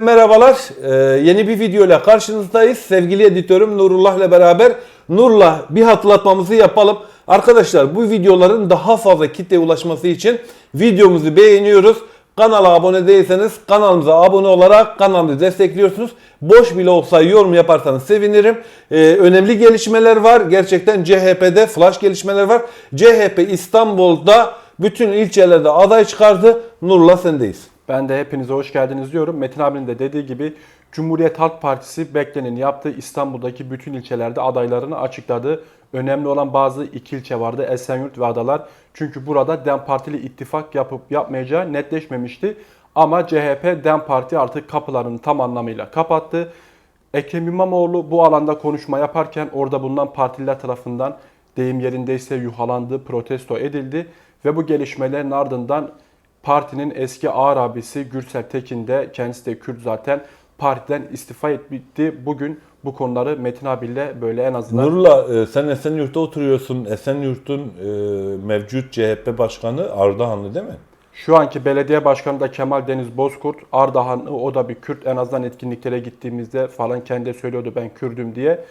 Merhabalar, Ee, yeni bir video ile karşınızdayız. Sevgili editörüm Nurullah ile beraber Nur'la bir hatırlatmamızı yapalım. Arkadaşlar bu videoların daha fazla kitleye ulaşması için videomuzu beğeniyoruz. Kanala abone değilseniz kanalımıza abone olarak kanalımızı destekliyorsunuz. Boş bile olsa yorum yaparsanız sevinirim. Ee, önemli gelişmeler var. Gerçekten CHP'de flash gelişmeler var. CHP İstanbul'da bütün ilçelerde aday çıkardı. Nur'la sendeyiz. Ben de hepinize hoş geldiniz diyorum. Metin abinin de dediği gibi Cumhuriyet Halk Partisi beklenin yaptığı İstanbul'daki bütün ilçelerde adaylarını açıkladı. Önemli olan bazı iki ilçe vardı Esenyurt ve Adalar. Çünkü burada DEM Partili ittifak yapıp yapmayacağı netleşmemişti. Ama CHP DEM Parti artık kapılarını tam anlamıyla kapattı. Ekrem İmamoğlu bu alanda konuşma yaparken orada bulunan partililer tarafından deyim yerindeyse yuhalandı, protesto edildi ve bu gelişmelerin ardından partinin eski ağır abisi Gürsel Tekin de kendisi de Kürt zaten partiden istifa etti. Bugün bu konuları Metin abiyle böyle en azından Nurla e, sen Esenyurt'ta oturuyorsun. Esenyurt'un e, mevcut CHP başkanı Ardahanlı değil mi? şu anki belediye başkanı da Kemal Deniz Bozkurt, Ardahanlı o da bir Kürt en azından etkinliklere gittiğimizde falan kendi söylüyordu ben Kürdüm diye.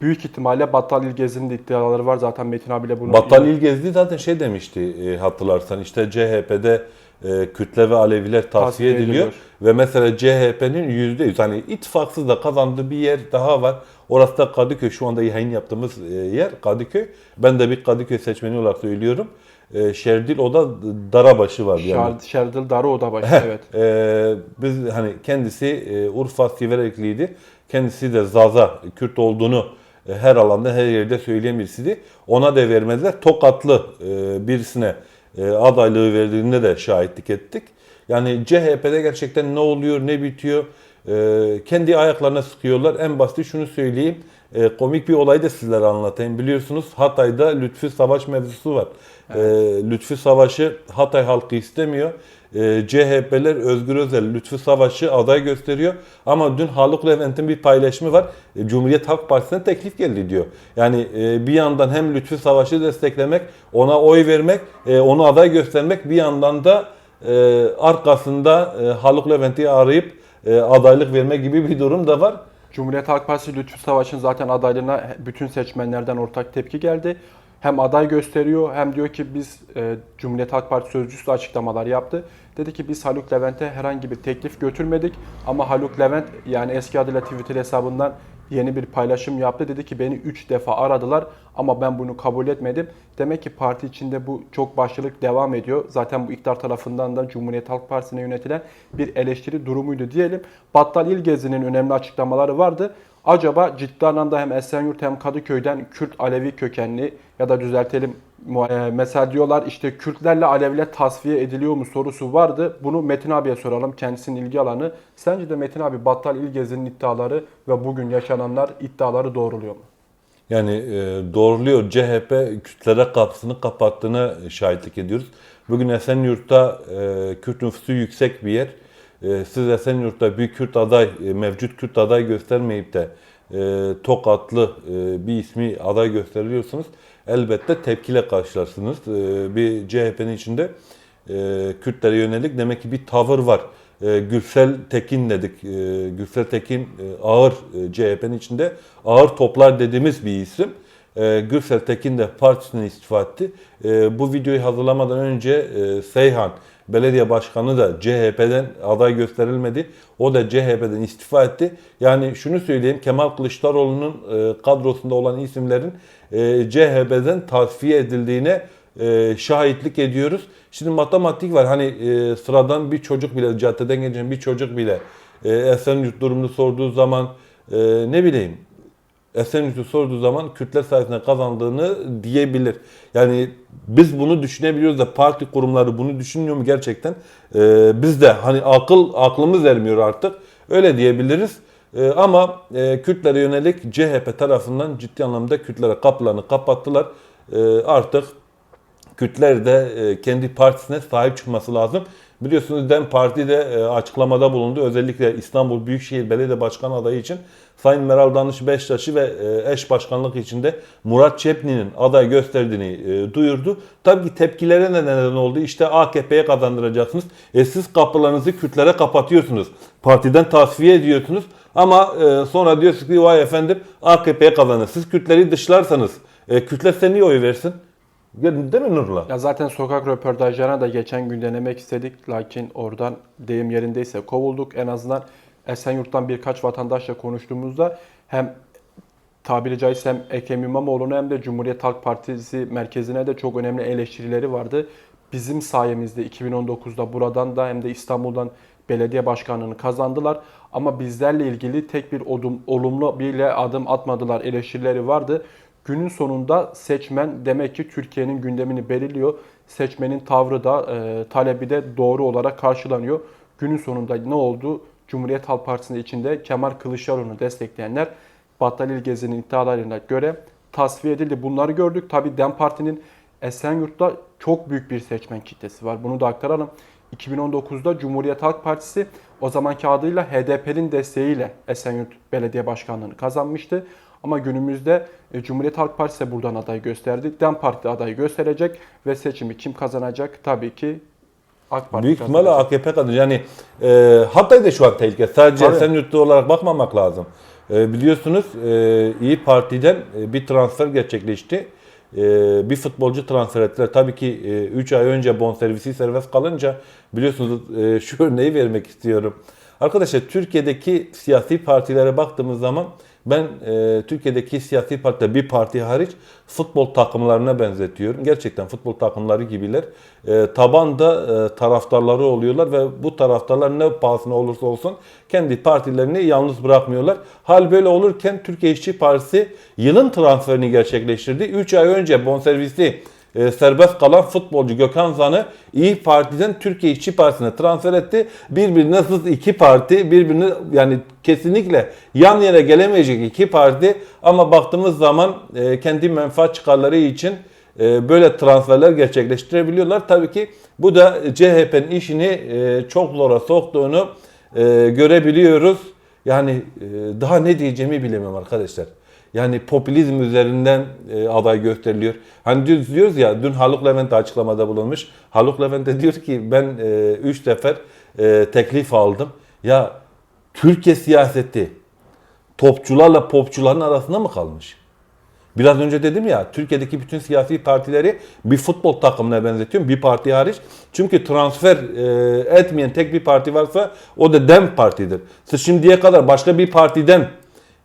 Büyük ihtimalle Battal İlgezi'nin de iddiaları var zaten Metin abiyle bunu Battal İlgezdi zaten şey demişti e, hatırlarsan işte CHP'de e, Kürtler ve Aleviler tavsiye ediliyor. ediliyor. Ve mesela CHP'nin %100 hani ittifaksız da kazandığı bir yer daha var. Orası da Kadıköy şu anda yayın yaptığımız e, yer Kadıköy. Ben de bir Kadıköy seçmeni olarak söylüyorum. E, Şerdil o da Darabaşı var. yani. Şer, Şerdil Darı o da başı evet. Ee, biz hani kendisi e, Urfa Siverekliydi. Kendisi de Zaza Kürt olduğunu e, her alanda her yerde söyleyen birisiydi. Ona da vermediler. Tokatlı e, birisine e, adaylığı verdiğinde de şahitlik ettik. Yani CHP'de gerçekten ne oluyor, ne bitiyor e, kendi ayaklarına sıkıyorlar. En basit şunu söyleyeyim. E, komik bir olay da sizlere anlatayım. Biliyorsunuz Hatay'da Lütfü Savaş mevzusu var. E, Lütfü Savaş'ı Hatay halkı istemiyor. E, CHP'ler Özgür Özel Lütfü Savaş'ı aday gösteriyor. Ama dün Haluk Levent'in bir paylaşımı var. E, Cumhuriyet Halk Partisi'ne teklif geldi diyor. Yani e, bir yandan hem Lütfü Savaş'ı desteklemek, ona oy vermek, e, onu aday göstermek bir yandan da e, arkasında e, Haluk Levent'i arayıp e, adaylık verme gibi bir durum da var. Cumhuriyet Halk Partisi Lütfü Savaş'ın zaten adaylığına bütün seçmenlerden ortak tepki geldi. Hem aday gösteriyor hem diyor ki biz e, Cumhuriyet Halk Partisi sözcüsü de açıklamalar yaptı. Dedi ki biz Haluk Levent'e herhangi bir teklif götürmedik ama Haluk Levent yani eski adıyla Twitter hesabından yeni bir paylaşım yaptı. Dedi ki beni 3 defa aradılar ama ben bunu kabul etmedim. Demek ki parti içinde bu çok başlılık devam ediyor. Zaten bu iktidar tarafından da Cumhuriyet Halk Partisi'ne yönetilen bir eleştiri durumuydu diyelim. Battal İlgezi'nin önemli açıklamaları vardı. Acaba ciddi anlamda hem Esenyurt hem Kadıköy'den Kürt Alevi kökenli ya da düzeltelim mesela diyorlar işte Kürtlerle Aleviler tasfiye ediliyor mu sorusu vardı. Bunu Metin abiye soralım kendisinin ilgi alanı. Sence de Metin abi Battal İlgezi'nin iddiaları ve bugün yaşananlar iddiaları doğruluyor mu? Yani e, doğruluyor. CHP Kürtlere kapısını kapattığını şahitlik ediyoruz. Bugün Esenyurt'ta e, Kürt nüfusu yüksek bir yer. E, siz Esenyurt'ta bir Kürt aday, e, mevcut Kürt aday göstermeyip de e, Tokatlı e, bir ismi aday gösteriyorsunuz. Elbette tepkiyle karşılarsınız. E, bir CHP'nin içinde e, Kürtlere yönelik demek ki bir tavır var. E, Gürsel Tekin dedik. E, Gürsel Tekin e, ağır e, CHP'nin içinde ağır toplar dediğimiz bir isim. E, Gürsel Tekin de partisinden istifa etti. E, bu videoyu hazırlamadan önce e, Seyhan belediye başkanı da CHP'den aday gösterilmedi. O da CHP'den istifa etti. Yani şunu söyleyeyim Kemal Kılıçdaroğlu'nun e, kadrosunda olan isimlerin e, CHP'den tasfiye edildiğine şahitlik ediyoruz. Şimdi matematik var. Hani sıradan bir çocuk bile, caddeden geçen bir çocuk bile e, Esenyurt durumunu sorduğu zaman ne bileyim Esenyurt'u sorduğu zaman Kürtler sayesinde kazandığını diyebilir. Yani biz bunu düşünebiliyoruz da parti kurumları bunu düşünüyor mu gerçekten? E, biz de hani akıl aklımız ermiyor artık. Öyle diyebiliriz. E, ama e, Kürtlere yönelik CHP tarafından ciddi anlamda Kürtlere kapılarını kapattılar. E, artık Kürtler de e, kendi partisine sahip çıkması lazım. Biliyorsunuz DEM Parti de e, açıklamada bulundu. Özellikle İstanbul Büyükşehir Belediye Başkan adayı için Sayın Meral Danış Beştaş'ı ve e, eş başkanlık içinde Murat Çepni'nin aday gösterdiğini e, duyurdu. Tabii ki tepkilere ne neden oldu? İşte AKP'ye kazandıracaksınız. E siz kapılarınızı Kürtlere kapatıyorsunuz. Partiden tasfiye ediyorsunuz. Ama sonra diyorsunuz ki vay efendim AKP'ye kazanır. Siz Kürtleri dışlarsanız e, Kürtler size niye oy versin? Değil mi Nurullah? Ya zaten sokak röportajlarına da geçen gün denemek istedik. Lakin oradan deyim yerindeyse kovulduk. En azından Esenyurt'tan birkaç vatandaşla konuştuğumuzda hem tabiri caizse hem Ekrem İmamoğlu'na hem de Cumhuriyet Halk Partisi merkezine de çok önemli eleştirileri vardı. Bizim sayemizde 2019'da buradan da hem de İstanbul'dan belediye başkanlığını kazandılar. Ama bizlerle ilgili tek bir odum, olumlu bile adım atmadılar eleştirileri vardı. Günün sonunda seçmen demek ki Türkiye'nin gündemini belirliyor. Seçmenin tavrı da e, talebi de doğru olarak karşılanıyor. Günün sonunda ne oldu? Cumhuriyet Halk Partisi'nin içinde Kemal Kılıçdaroğlu'nu destekleyenler Battal İlgezi'nin iddialarına göre tasfiye edildi. Bunları gördük. Tabi DEM Parti'nin Esenyurt'ta çok büyük bir seçmen kitlesi var. Bunu da aktaralım. 2019'da Cumhuriyet Halk Partisi o zamanki adıyla HDP'nin desteğiyle Esenyurt Belediye Başkanlığı'nı kazanmıştı. Ama günümüzde e, Cumhuriyet Halk Partisi buradan aday gösterdi. DEM Parti adayı gösterecek ve seçimi kim kazanacak? Tabii ki AK Parti Büyük ihtimalle kazanacak. AKP kazanır. Yani e, Hatay da şu an tehlike. Sadece Tabii. Esenyurtlu olarak bakmamak lazım. E, biliyorsunuz e, İyi Parti'den e, bir transfer gerçekleşti. E, bir futbolcu transfer ettiler. Tabii ki 3 ay önce bonservisi serbest kalınca biliyorsunuz e, şu örneği vermek istiyorum. Arkadaşlar Türkiye'deki siyasi partilere baktığımız zaman ben e, Türkiye'deki siyasi partiler bir parti hariç futbol takımlarına benzetiyorum. Gerçekten futbol takımları gibiler. E, tabanda e, taraftarları oluyorlar ve bu taraftarlar ne pahasına olursa olsun kendi partilerini yalnız bırakmıyorlar. Hal böyle olurken Türkiye İşçi Partisi yılın transferini gerçekleştirdi. 3 ay önce bonservisi e, serbest kalan futbolcu Gökhan Zan'ı İyi Parti'den Türkiye İşçi Partisi'ne transfer etti. Birbirine zıt iki parti, birbirine yani kesinlikle yan yana gelemeyecek iki parti ama baktığımız zaman e, kendi menfaat çıkarları için e, böyle transferler gerçekleştirebiliyorlar. Tabii ki bu da CHP'nin işini e, çok zora soktuğunu e, görebiliyoruz. Yani e, daha ne diyeceğimi bilemiyorum arkadaşlar. Yani popülizm üzerinden e, aday gösteriliyor. Hani dün diyoruz ya, dün Haluk Levent açıklamada bulunmuş. Haluk Levent de diyor ki ben 3 sefer e, teklif aldım. Ya Türkiye siyaseti topçularla popçuların arasında mı kalmış? Biraz önce dedim ya Türkiye'deki bütün siyasi partileri bir futbol takımına benzetiyorum. Bir parti hariç. Çünkü transfer e, etmeyen tek bir parti varsa o da DEM Parti'dir. Siz şimdiye kadar başka bir partiden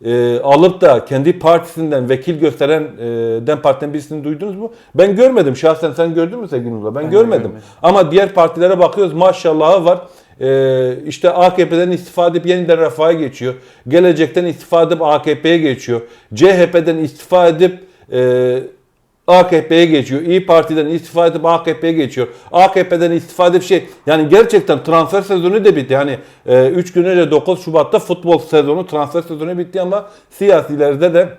e, alıp da kendi partisinden vekil gösteren e, DEM Parti'den birisini duydunuz mu? Ben görmedim şahsen. Sen gördün mü sevgili Nurullah? Ben, Ben görmedim. görmedim. Ama diğer partilere bakıyoruz maşallahı var. Ee, işte AKP'den istifa edip yeniden refaha geçiyor. Gelecekten istifa edip AKP'ye geçiyor. CHP'den istifa edip e, AKP'ye geçiyor. İyi Parti'den istifa edip AKP'ye geçiyor. AKP'den istifa edip şey yani gerçekten transfer sezonu da bitti. Yani 3 gün önce 9 Şubat'ta futbol sezonu transfer sezonu bitti ama siyasilerde de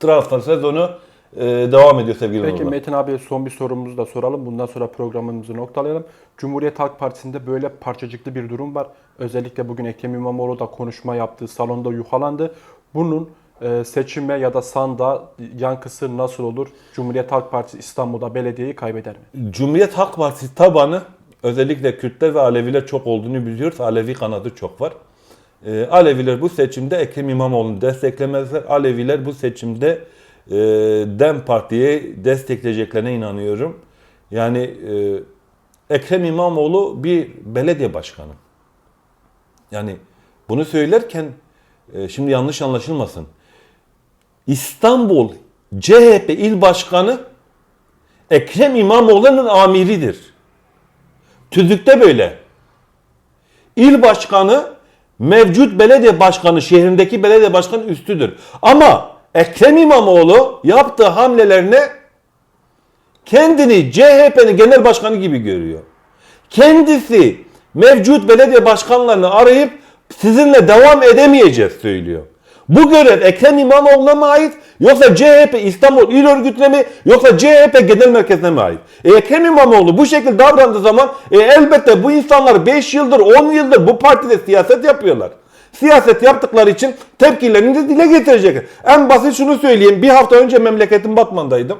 transfer sezonu e, devam ediyor sevgili Peki Nurullah. Metin abiye son bir sorumuzu da soralım. Bundan sonra programımızı noktalayalım. Cumhuriyet Halk Partisi'nde böyle parçacıklı bir durum var. Özellikle bugün Ekrem İmamoğlu da konuşma yaptığı salonda yuhalandı. Bunun e, seçime ya da sanda yankısı nasıl olur? Cumhuriyet Halk Partisi İstanbul'da belediyeyi kaybeder mi? Cumhuriyet Halk Partisi tabanı özellikle Kürtler ve Aleviler çok olduğunu biliyoruz. Alevi kanadı çok var. Ee, Aleviler bu seçimde Ekrem İmamoğlu'nu desteklemezler. Aleviler bu seçimde e, DEM Parti'ye destekleyeceklerine inanıyorum. Yani e, Ekrem İmamoğlu bir belediye başkanı. Yani bunu söylerken e, şimdi yanlış anlaşılmasın. İstanbul CHP il başkanı Ekrem İmamoğlu'nun amiridir. Tüzükte böyle. İl başkanı mevcut belediye başkanı, şehrindeki belediye başkanı üstüdür. Ama Ekrem İmamoğlu yaptığı hamlelerine kendini CHP'nin genel başkanı gibi görüyor. Kendisi mevcut belediye başkanlarını arayıp sizinle devam edemeyeceğiz söylüyor. Bu görev Ekrem İmamoğlu'na mı ait yoksa CHP İstanbul İl Örgütü'ne mi yoksa CHP Genel Merkezi'ne mi ait? E, Ekrem İmamoğlu bu şekilde davrandığı zaman e, elbette bu insanlar 5 yıldır 10 yıldır bu partide siyaset yapıyorlar. Siyaset yaptıkları için tepkilerini de dile getirecek. En basit şunu söyleyeyim. Bir hafta önce memleketim Batman'daydım.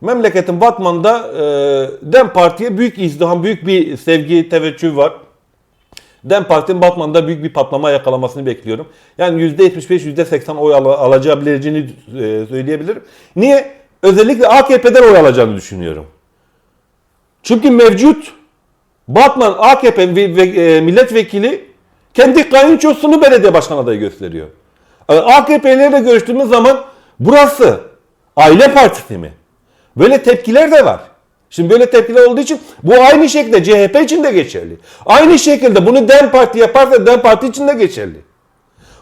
Memleketin Batman'da e, DEM Parti'ye büyük izdiham, büyük bir sevgi, teveccüh var. DEM Parti'nin Batman'da büyük bir patlama yakalamasını bekliyorum. Yani %75, %80 oy al- alabileceğini e, söyleyebilirim. Niye? Özellikle AKP'den oy alacağını düşünüyorum. Çünkü mevcut Batman AKP ve, ve, e, milletvekili kendi kayınçosunu belediye başkan adayı gösteriyor. E, AKP'lerle görüştüğümüz zaman burası aile partisi mi? Böyle tepkiler de var. Şimdi böyle tepkiler olduğu için bu aynı şekilde CHP için de geçerli. Aynı şekilde bunu DEM Parti yaparsa DEM Parti için de geçerli.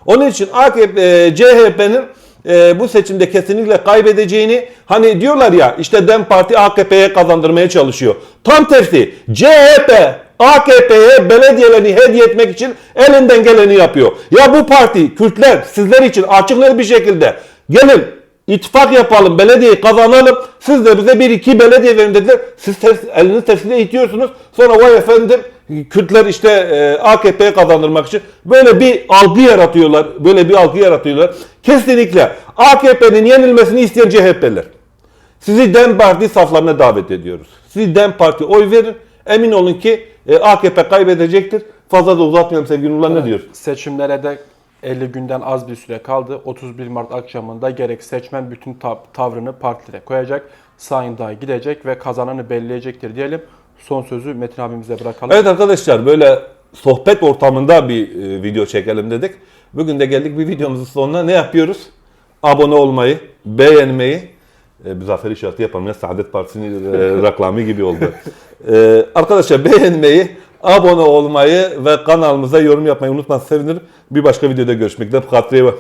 Onun için AKP, e, CHP'nin e, bu seçimde kesinlikle kaybedeceğini hani diyorlar ya işte DEM Parti AKP'ye kazandırmaya çalışıyor. Tam tersi CHP AKP'ye belediyelerini hediye etmek için elinden geleni yapıyor. Ya bu parti Kürtler sizler için açık bir şekilde gelin ittifak yapalım, belediyeyi kazanalım. Siz de bize bir iki belediye verin dediler. Siz ters, elinizi tersine itiyorsunuz. Sonra vay efendim Kürtler işte e, AKP'ye kazandırmak için böyle bir algı yaratıyorlar. Böyle bir algı yaratıyorlar. Kesinlikle AKP'nin yenilmesini isteyen CHP'ler. Sizi DEM Parti saflarına davet ediyoruz. Siz DEM Parti oy verin. Emin olun ki e, AKP kaybedecektir. Fazla da uzatmayalım sevgili Nurlar ne diyor? Seçimlere de 50 günden az bir süre kaldı. 31 Mart akşamında gerek seçmen bütün tav- tavrını partilere koyacak. Sandığa gidecek ve kazananı belleyecektir diyelim. Son sözü Metin abimize bırakalım. Evet arkadaşlar böyle sohbet ortamında bir e, video çekelim dedik. Bugün de geldik bir videomuzun sonuna. Ne yapıyoruz? Abone olmayı, beğenmeyi, e, bir zafer işareti yapalım ya Saadet Partisi'nin e, reklamı gibi oldu. E, arkadaşlar beğenmeyi, abone olmayı ve kanalımıza yorum yapmayı unutmazsanız sevinirim. Bir başka videoda görüşmek üzere. Hoşçakalın.